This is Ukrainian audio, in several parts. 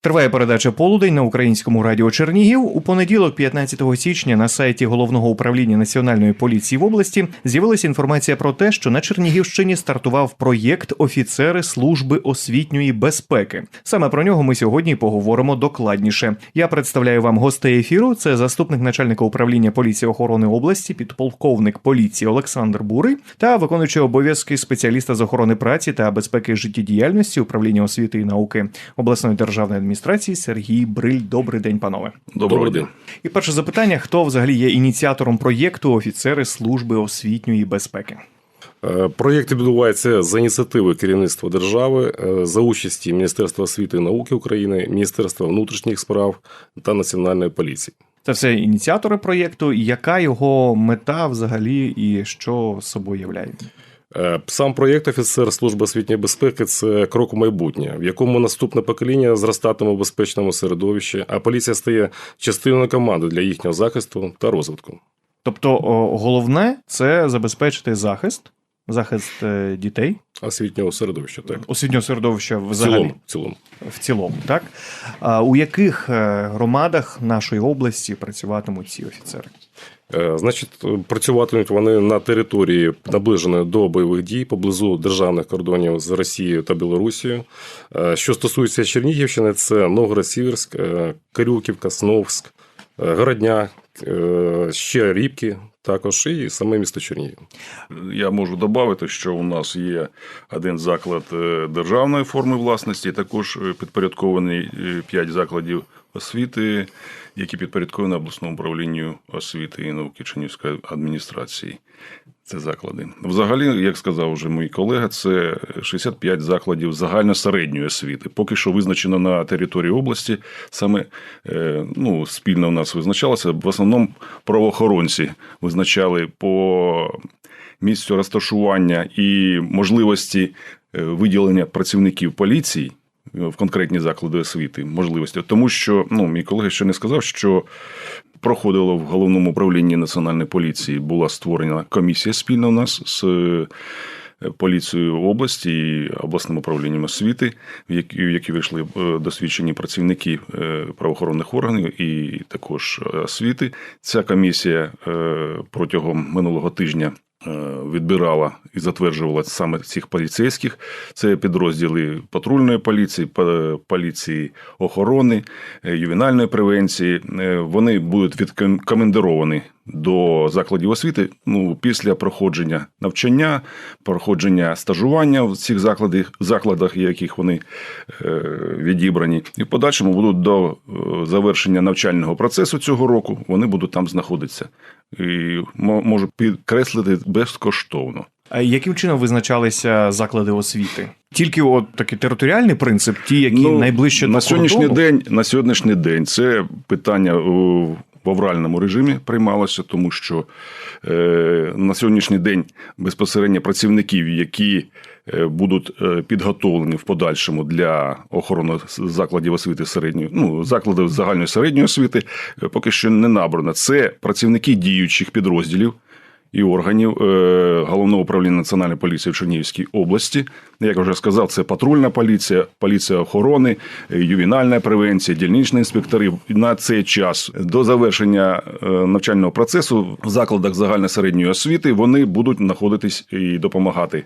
Триває передача полудень на українському радіо Чернігів. У понеділок, 15 січня, на сайті головного управління національної поліції в області з'явилася інформація про те, що на Чернігівщині стартував проєкт Офіцери служби освітньої безпеки. Саме про нього ми сьогодні поговоримо докладніше. Я представляю вам гостей ефіру. Це заступник начальника управління поліції охорони області, підполковник поліції Олександр Бурий та виконуючий обов'язки спеціаліста з охорони праці та безпеки життєдіяльності управління освіти і науки обласної державної адміністрації Сергій Бриль. Добрий день, панове. Доброго дня. І перше запитання: хто взагалі є ініціатором проєкту офіцери служби освітньої безпеки? Е, Проєкт відбувається за ініціативи керівництва держави е, за участі Міністерства освіти і науки України, Міністерства внутрішніх справ та Національної поліції. Це все ініціатори проєкту. Яка його мета взагалі і що собою являє? Е, Сам проєкт офіцер служби освітньої безпеки це крок у майбутнє, в якому наступне покоління зростатиме в безпечному середовищі, а поліція стає частиною команди для їхнього захисту та розвитку. Тобто, головне це забезпечити захист, захист е, дітей, Освітнього середовища, так. освітнього середовища В взагалі цілому, в цілому. в цілому, так у яких е, громадах нашої області працюватимуть ці офіцери? Е, Значить, працюватимуть вони на території наближеної до бойових дій поблизу державних кордонів з Росією та Білорусією. Е, Що стосується Чернігівщини, це Новгород-Сіверськ, е, Карюківка, Сновськ, Городня, ще Рібки, також і саме місто Чернігів. Я можу додати, що у нас є один заклад е, державної форми власності, також е, підпорядкований п'ять закладів освіти, які підпорядковані обласному управлінню освіти і науки Чернівської адміністрації. Це заклади. Взагалі, як сказав вже мій колега, це 65 закладів загальносередньої освіти. Поки що визначено на території області. Саме е, ну, спільно у нас визначалося. В основному правоохоронці визначали по місцю розташування і можливості е, виділення працівників поліції в конкретні заклади освіти, можливості. Тому що ну, мій колега ще не сказав, що проходило в головному управлінні національної поліції, була створена комісія спільна у нас з. е, Поліцією області і обласним управлінням освіти, в які, в які вийшли е, досвідчені працівники е, правоохоронних органів і також освіти. Ця комісія протягом минулого тижня відбирала і затверджувала саме цих поліцейських. Це підрозділи патрульної поліції, поліції охорони, е, ювенальної превенції. Е, Вони будуть відкомендовані до закладів освіти ну, після проходження навчання, проходження стажування в цих закладах, закладах, яких вони е, відібрані, і в подальшому будуть до е, завершення навчального процесу цього року. Вони будуть там знаходитися. І мо- можу підкреслити безкоштовно. А яким чином визначалися заклади освіти? Тільки от такий територіальний принцип, ті, які найближче Ну, на до сьогоднішній кордону? день. На сьогоднішній день це питання в авральному режимі приймалося, тому що е, на сьогоднішній день безпосередньо працівників, які е, будуть е, підготовлені в подальшому для охорони закладів освіти середньої, ну закладів загальної середньої освіти, поки що не набрано. Це працівники діючих підрозділів і органів е, головного управління національної поліції в Чернігівській області. Як вже сказав, це патрульна поліція, поліція охорони, е, ювенальна превенція, дільничні інспектори. На цей час до завершення е, навчального процесу в закладах загальної середньої освіти вони будуть знаходитись і допомагати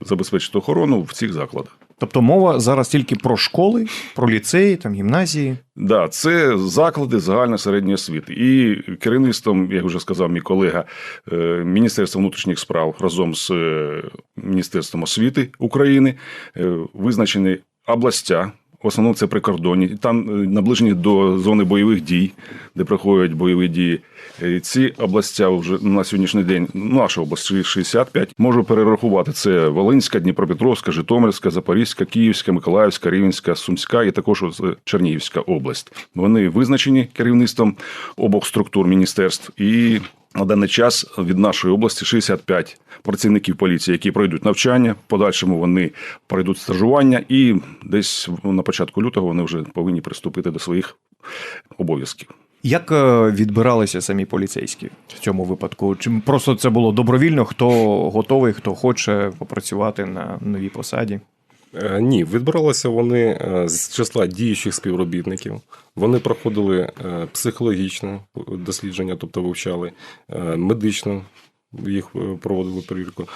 забезпечити охорону в цих закладах. Тобто мова зараз тільки про школи, про ліцеї, там гімназії. Да, це заклади загальної середньої освіти. І керівництвом, як вже сказав мій колега, е, Міністерства внутрішніх справ разом з е, Міністерством освіти України е, визначені областя. В основному це прикордонні, там е, наближені до зони бойових дій, де проходять бойові дії. Е, Ці областя вже на сьогоднішній день, наша область 65, можу перерахувати. Це Волинська, Дніпропетровська, Житомирська, Запорізька, Київська, Миколаївська, Рівненська, Сумська і також е, Чернігівська область. Вони визначені керівництвом обох структур міністерств і. На даний час від нашої області 65 працівників поліції, які пройдуть навчання. В подальшому вони пройдуть стажування, і десь на початку лютого вони вже повинні приступити до своїх обов'язків. Як е, відбиралися самі поліцейські в цьому випадку? Чи просто це було добровільно? Хто готовий, хто хоче попрацювати на новій посаді? Е, Ні, відбиралися вони е, з числа діючих співробітників. Вони проходили е, психологічне дослідження, тобто вивчали медично, їх проводили перевірку.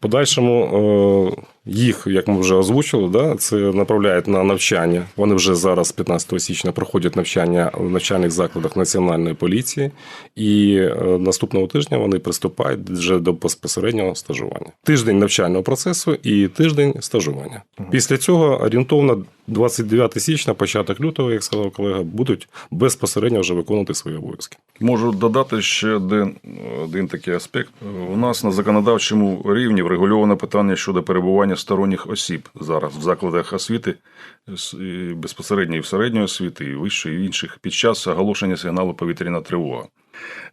Подальшому їх, як ми вже озвучили, да, це направляють на навчання. Вони вже зараз, 15 січня, проходять навчання в навчальних закладах Національної поліції, і е, наступного тижня вони приступають вже до безпосереднього стажування. Тиждень навчального процесу і тиждень стажування. Після цього орієнтовно 29 січня, початок лютого, як сказав колега, будуть безпосередньо вже виконувати свої обов'язки. Можу додати ще один, один такий аспект. У нас на законодавчому рівні врегульовано питання щодо перебування сторонніх осіб зараз в закладах освіти безпосередньо і в середньої освіти, і вищої, і інших під час оголошення сигналу повітряна тривога.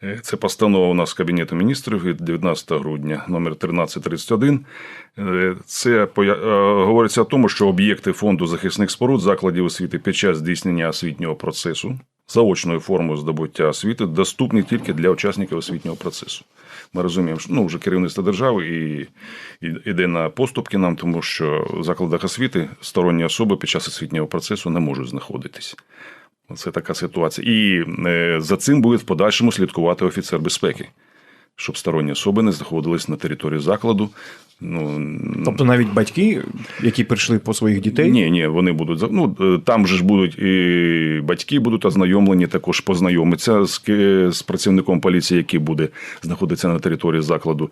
Е, Це постанова у нас Кабінету міністрів від 19 грудня, номер 1331. Е, Це е, говориться о тому, що об'єкти фонду захисних споруд закладів освіти під час здійснення освітнього процесу заочною формою здобуття освіти доступні тільки для учасників освітнього процесу. Ми розуміємо, що ну, вже керівництво держави і, йде на поступки нам, тому що в закладах освіти сторонні особи під час освітнього процесу не можуть знаходитись. Це така ситуація. І е, за цим буде в подальшому слідкувати офіцер безпеки, щоб сторонні особи не знаходились на території закладу. Ну, Тобто навіть батьки, які прийшли по своїх дітей, ні, ні, вони будуть ну, е, там же ж будуть і батьки будуть ознайомлені, також познайомитися з, з працівником поліції, який буде знаходитися на території закладу.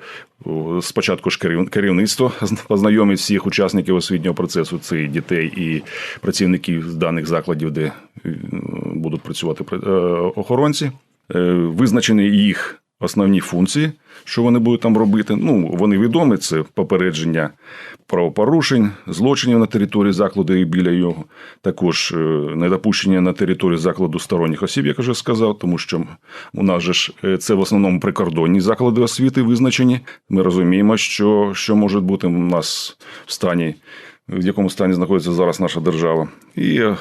Спочатку ж керівництво познайомить всіх учасників освітнього процесу, це і дітей і працівників з даних закладів, де е, будуть працювати е, охоронці. Визначені їх основні функції, що вони будуть там робити. Ну, вони відомі: це попередження правопорушень, злочинів на території закладу і біля його. Також е, недопущення на територію закладу сторонніх осіб, як вже сказав, тому що у нас же ж е, це в основному прикордонні заклади освіти визначені. Ми розуміємо, що, що може бути у нас в стані, в якому стані знаходиться зараз наша держава. І е,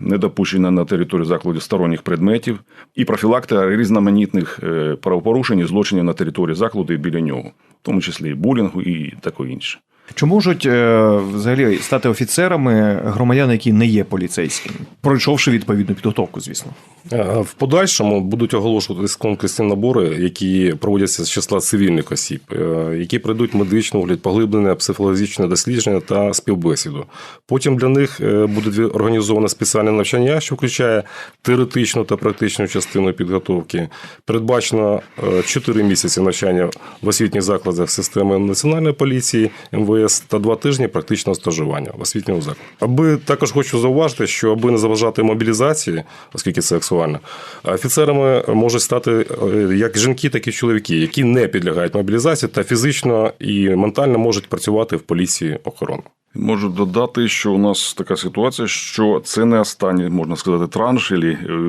недопущення на територію закладів сторонніх предметів і профілактика різноманітних е, правопорушень і злочинів на території закладу і біля нього, в тому числі і булінгу і таке інше. чи можуть е, взагалі стати офіцерами громадяни, які не є поліцейськими, пройшовши відповідну підготовку, звісно. Е, В подальшому будуть оголошуватись конкурсні набори, які проводяться з числа цивільних осіб, е, які пройдуть медичний огляд, поглиблене психологічне дослідження та співбесіду. Потім для них буде організовано спеціальне навчання, що включає теоретичну та практичну частину підготовки. Передбачено 4 місяці навчання в освітніх закладах системи національної поліції, МВС та 2 тижні практичного стажування в освітньому закладі. Аби також хочу зауважити, що аби не заважати мобілізації, оскільки це актуально, офіцерами можуть стати е, як жінки, так і чоловіки, які не підлягають мобілізації та фізично і ментально можуть працювати в поліції охорони. Можу додати, що у нас така ситуація, що це не останній, можна сказати, транш або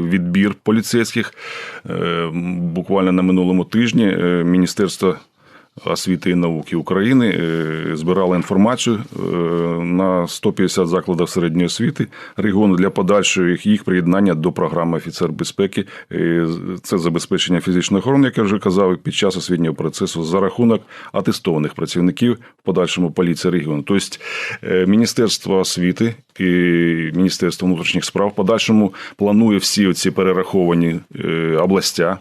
відбір поліцейських. Е, Буквально на минулому тижні е, Міністерство освіти і науки України е, збирало інформацію е, на 150 закладах середньої освіти регіону для подальшого їх- приєднання до програми офіцер безпеки. Е, Це забезпечення фізичної охорони, як я вже казав, під час освітнього процесу за рахунок атестованих працівників в подальшому поліції регіону. Тобто Міністерство освіти і Міністерство внутрішніх справ в подальшому планує всі ці перераховані областя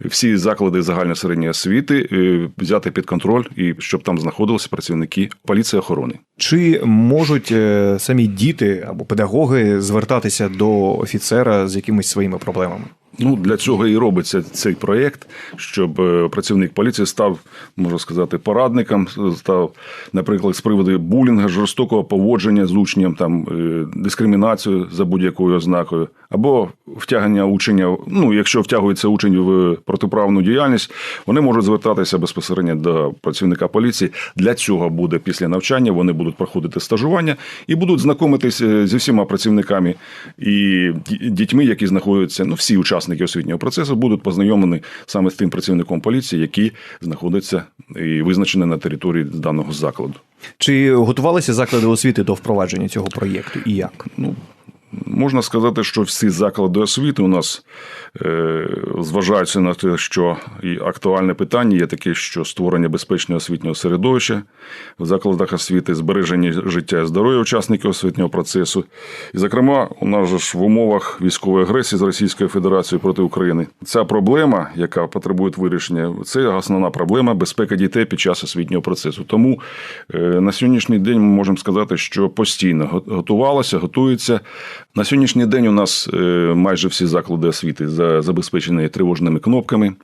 всі заклади загальної середньої освіти е, взяти під контроль і щоб там знаходилися працівники поліції охорони. Чи можуть е, самі діти або педагоги звертатися до офіцера з якимись своїми проблемами? Ну, для цього і робиться цей проєкт, щоб е, працівник поліції став, можна сказати, порадником, став, наприклад, з приводу булінга, жорстокого поводження з учнем, там, е, дискримінацію за будь-якою ознакою, або втягнення учня, ну, якщо втягується учень в протиправну діяльність, вони можуть звертатися безпосередньо до працівника поліції. Для цього буде після навчання, вони будуть проходити стажування і будуть знайомитися зі всіма працівниками і дітьми, які знаходяться, ну, всі учасники освітнього процесу будуть познайомлені саме з тим працівником поліції, який знаходиться і визначений на території даного закладу. Чи готувалися заклади освіти до впровадження цього проєкту і як? Ну, Можна сказати, що всі заклади освіти у нас, зважаючи на те, що і актуальне питання є таке, що створення безпечного освітнього середовища в закладах освіти, збереження життя і здоров'я учасників освітнього процесу. І, зокрема, у нас ж в умовах військової агресії з Російською Федерацією проти України ця проблема, яка потребує вирішення, це основна проблема безпеки дітей під час освітнього процесу. Тому е, на сьогоднішній день ми можемо сказати, що постійно го- готувалося, готується. На сьогоднішній день у нас е, майже всі заклади освіти за- забезпечені тривожними кнопками.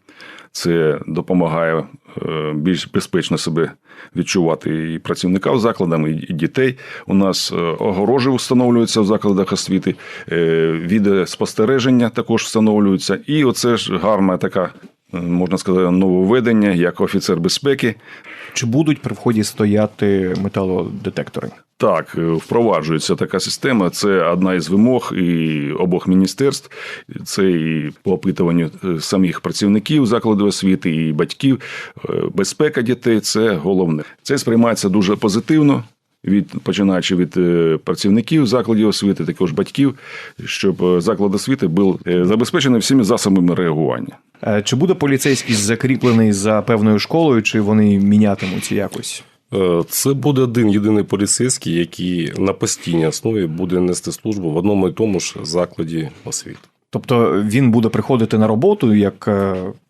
Це допомагає е, більш безпечно себе відчувати і працівникам в і і дітей. У нас е, огорожі встановлюються в закладах освіти, е, відеоспостереження також встановлюються. І оце ж гарна така, можна сказати, нововведення, як офіцер безпеки. Чи будуть при вході стояти металодетектори? Так, е, впроваджується така система. Це одна із вимог і обох міністерств. Це і по опитуванню е, самих працівників закладу освіти і батьків. Е, Безпека дітей це головне. Це сприймається дуже позитивно. Від починаючи від е, працівників закладів освіти, також батьків, щоб е, заклад освіти був е, забезпечений всіми засобами реагування. Чи буде поліцейський закріплений за певною школою, чи вони мінятимуться якось? Це буде один єдиний поліцейський, який на постійній основі буде нести службу в одному і тому ж закладі освіти. Тобто він буде приходити на роботу як,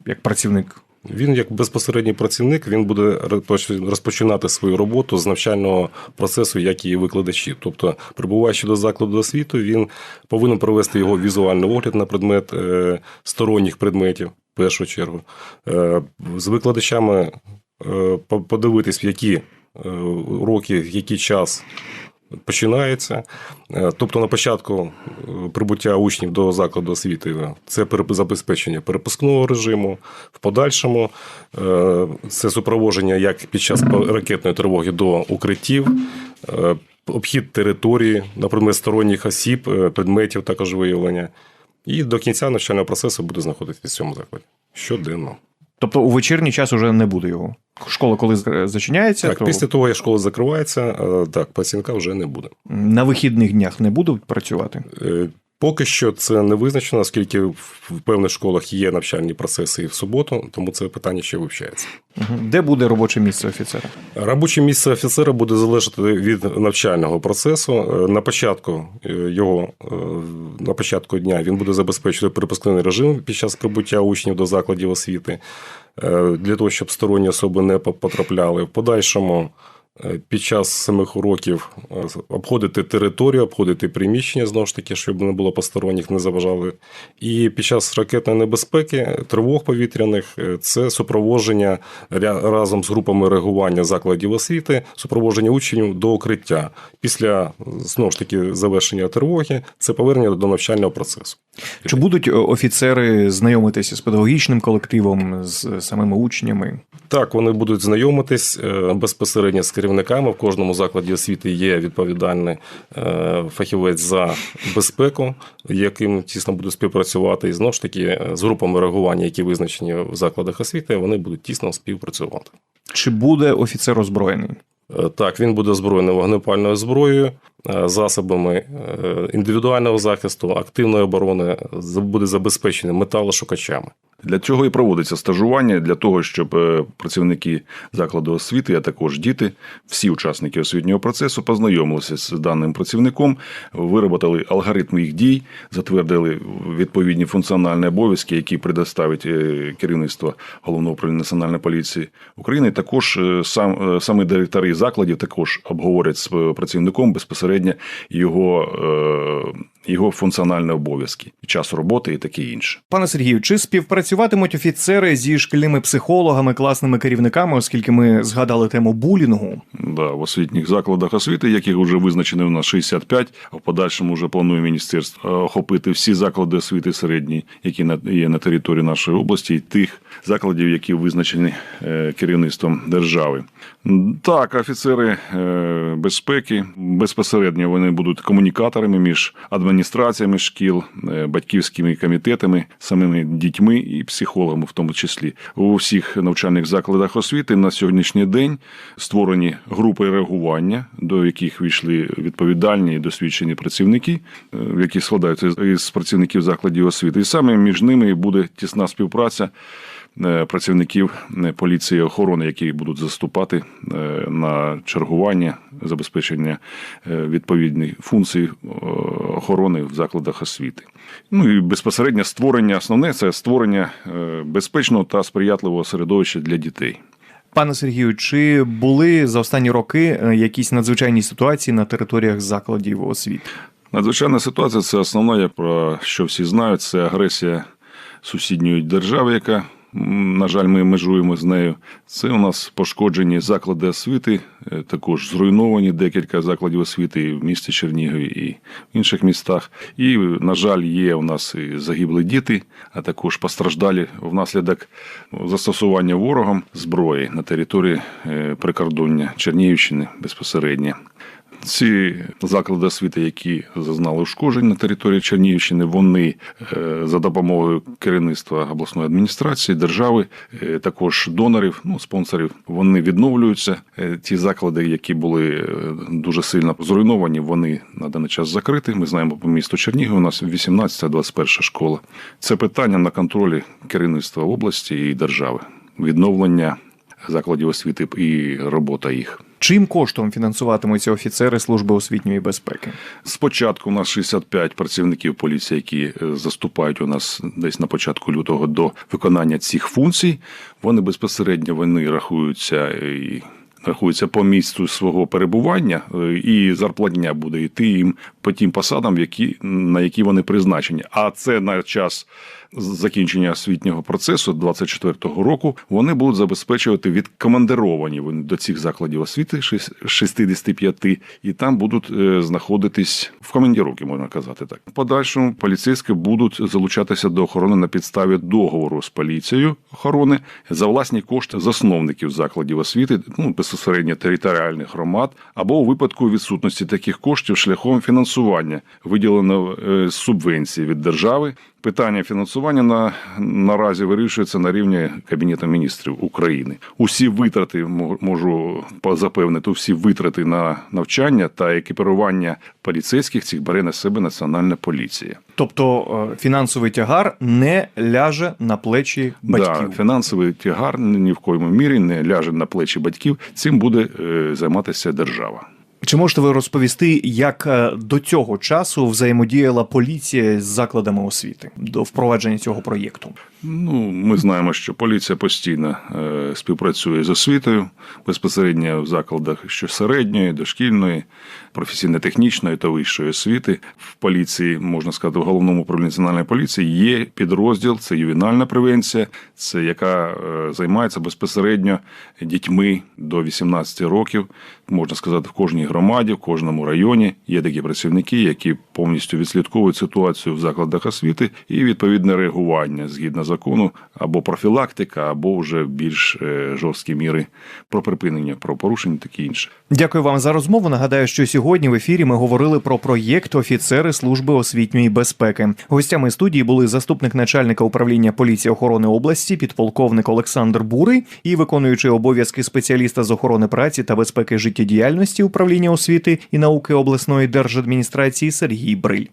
як працівник. Він, як безпосередній працівник, він буде розпоч- розпочинати свою роботу з навчального процесу, як і викладачі. Тобто, прибуваючи до закладу освіти, він повинен провести його візуальний огляд на предмет е, сторонніх предметів, в першу чергу, Е, з викладачами е, подивитись, в які уроки, в який час починається. Е, Тобто на початку е, прибуття учнів до закладу освіти це забезпечення перепускного режиму, в подальшому е, це супроводження як під час ракетної тривоги до укриттів, обхід території, наприклад, сторонніх осіб, предметів також виявлення. І до кінця навчального процесу буде знаходитися в цьому закладі щоденно. Тобто у вечірній час уже не буде його. Школа, коли зачиняється, Так, то після того, як школа закривається, е, так, працівника вже не буде. на вихідних днях не будуть працювати. Поки що це не визначено, оскільки в певних школах є навчальні процеси і в суботу, тому це питання ще вивчається. Де буде робоче місце офіцера? Робоче місце офіцера буде залежати від навчального процесу. Е, На початку е, його е, на початку дня він буде забезпечувати перепускний режим під час прибуття учнів до закладів освіти для того, щоб сторонні особи не по- потрапляли. В подальшому під час самих уроків е, обходити територію, обходити приміщення знову ж таки, щоб не було посторонніх, не заважали. І під час ракетної небезпеки, тривог повітряних, е, це супроводження разом з групами реагування закладів освіти, супроводження учнів до укриття. Після знову ж таки завершення тривоги це повернення до навчального процесу. Чи будуть е, офіцери знайомитися з педагогічним колективом, з самими учнями? Так, вони будуть знайомитись е, безпосередньо з керівниками. В кожному закладі освіти є відповідальний е, фахівець за безпеку, яким тісно буде співпрацювати. І знову ж таки, е, з групами реагування, які визначені в закладах освіти, вони будуть тісно співпрацювати. Чи буде офіцер озброєний? Е, Так, він буде озброєний вогнепальною зброєю, засобами індивідуального захисту, активної оборони, буде забезпечений металошукачами. Для цього і проводиться стажування для того, щоб е, працівники закладу освіти, а також діти, всі учасники освітнього процесу познайомилися з даним працівником, вироботали алгоритм їх дій, затвердили відповідні функціональні обов'язки, які предоставить е, керівництво головного управління національної поліції України. Також е, сам саме директори закладів також обговорять з працівником безпосередньо його, його функціональні обов'язки, час роботи і таке інше. Пане Сергію, чи співпрацюватимуть офіцери зі шкільними психологами, класними керівниками, оскільки ми згадали тему булінгу? Да, в освітніх закладах освіти, яких вже визначено у нас 65, а в подальшому вже планує міністерство е, охопити всі заклади освіти середньої, які на- є на території нашої області, і тих закладів, які визначені е, керівництвом держави. Так, офіцери е, безпеки безпосередньо вони будуть комунікаторами між адміністраціями шкіл, е, батьківськими комітетами, самими дітьми і психологами, в тому числі у всіх навчальних закладах освіти на сьогоднішній день створені групи реагування, до яких війшли відповідальні і досвідчені працівники, е, які складаються із працівників закладів освіти. І саме між ними буде тісна співпраця працівників е, поліції охорони, які будуть заступати е, на чергування, забезпечення е, відповідних функцій е, охорони в закладах освіти. Ну і безпосередньо створення, основне це створення е, безпечного та сприятливого середовища для дітей. Пане Сергію, чи були за останні роки е, якісь надзвичайні ситуації на територіях закладів освіти? Надзвичайна ситуація це основна, про що всі знають, це агресія сусідньої держави, яка, на жаль, ми межуємо з нею. Це у нас пошкоджені заклади освіти, е, також зруйновані декілька закладів освіти і в місті Чернігові і в інших містах. І, на жаль, є у нас і загиблі діти, а також постраждалі внаслідок застосування ворогом зброї на території е, прикордоння Чернігівщини безпосередньо. Ці заклади освіти, які зазнали ушкоджень на території Чернігівщини, вони е, за допомогою керівництва обласної адміністрації, держави, е, також донорів, ну спонсорів, вони відновлюються. Е, Ті заклади, які були дуже сильно зруйновані, вони на даний час закриті. Ми знаємо по місту Чернігів. У нас 18-21 школа. Це питання на контролі керівництва області і держави, відновлення закладів освіти і робота їх. Чим коштом фінансуватимуться офіцери служби освітньої безпеки? Спочатку у нас 65 працівників поліції, які е, заступають у нас десь на початку лютого до виконання цих функцій. Вони безпосередньо вони рахуються і. Рахуються по місцю свого перебування, е, і зарплатня буде йти їм по тим посадам, які, на які вони призначені. А це на час закінчення освітнього процесу 24-го року вони будуть забезпечувати відкомандировані вони до цих закладів освіти шіс- 65, і там будуть е, знаходитись в командіровці, можна казати так. В подальшому поліцейські будуть залучатися до охорони на підставі договору з поліцією охорони за власні кошти засновників закладів освіти, ну безпосередньо територіальних громад, або у випадку відсутності таких коштів шляхом фінансування виділено е, субвенції від держави. Питання фінансування на наразі вирішується на рівні Кабінету міністрів України. Усі витрати мо- можу запевнити, всі витрати на навчання та екіпірування поліцейських цих бере на себе Національна поліція. Тобто е, фінансовий тягар не ляже на плечі батьків. Да, фінансовий тягар ні в коєму мірі не ляже на плечі батьків. Цим буде е, займатися держава. Чи можете ви розповісти, як е, до цього часу взаємодіяла поліція з закладами освіти до впровадження цього проєкту? Ну, ми знаємо, що поліція постійно е, співпрацює з освітою безпосередньо в закладах що середньої, дошкільної, професійно-технічної та вищої освіти. В поліції, можна сказати, в головному управлінні національної поліції є підрозділ, це ювенальна превенція, це яка е, займається безпосередньо дітьми до 18 років. Можна сказати, в кожній громаді, в кожному районі є такі працівники, які повністю відслідковують ситуацію в закладах освіти і відповідне реагування згідно закону або профілактика, або вже більш е, жорсткі міри про припинення правопорушень, і таке інше. Дякую вам за розмову. Нагадаю, що сьогодні в ефірі ми говорили про проєкт офіцери служби освітньої безпеки. Гостями студії були заступник начальника управління поліції охорони області, підполковник Олександр Бурий і виконуючий обов'язки спеціаліста з охорони праці та безпеки життєдіяльності управління освіти і науки обласної держадміністрації Сергій Бриль.